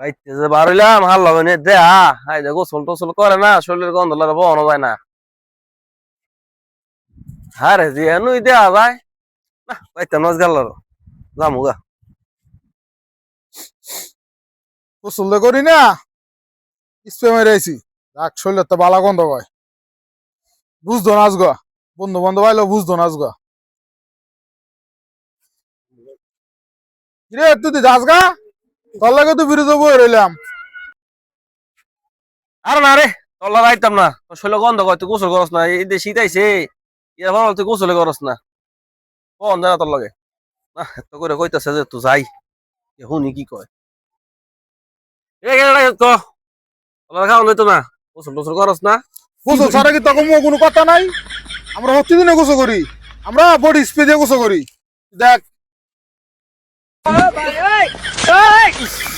বাইতে যে বার হইলাম, হাল লগে নিয়ে দে হা হাই দে গোসল টোসল করে না, শরীরের গন্ধ লাগে বহনো যায় না। হারে যে এনুই দেয়া যায়, না, বাইতে নজ গেল যামু গা। গোসল করি না, স্প্রে মেরে আইছি রাখ শরীরে তো বালা গন্ধ হয় বুঝতো নাচ গা বন্ধু বান্ধব আইলো বুঝতো নাচ গা। কিরে, তুই যাস গা? তোর লাগে তো বিরুদ্ধে বই রইলাম। আর না রে না। তোর শরীর গন্ধ কয় তুই গোসল করস না এই এর ভালো তুই গোসলে করস না। কোন জানা তোর লাগে। না এত করে কইতাছে যে তুই যাই। কি কয়। এ গেল তো তল্লা খাওয়া লইতো না। গোসল টোসল করস না। গোসল ছাড়া কি তখন কোনো কথা নাই? আমরা প্রতিদিনে গোসল করি। আমরা বডি স্প্রে দিয়ে গোসল করি। দেখ। ইস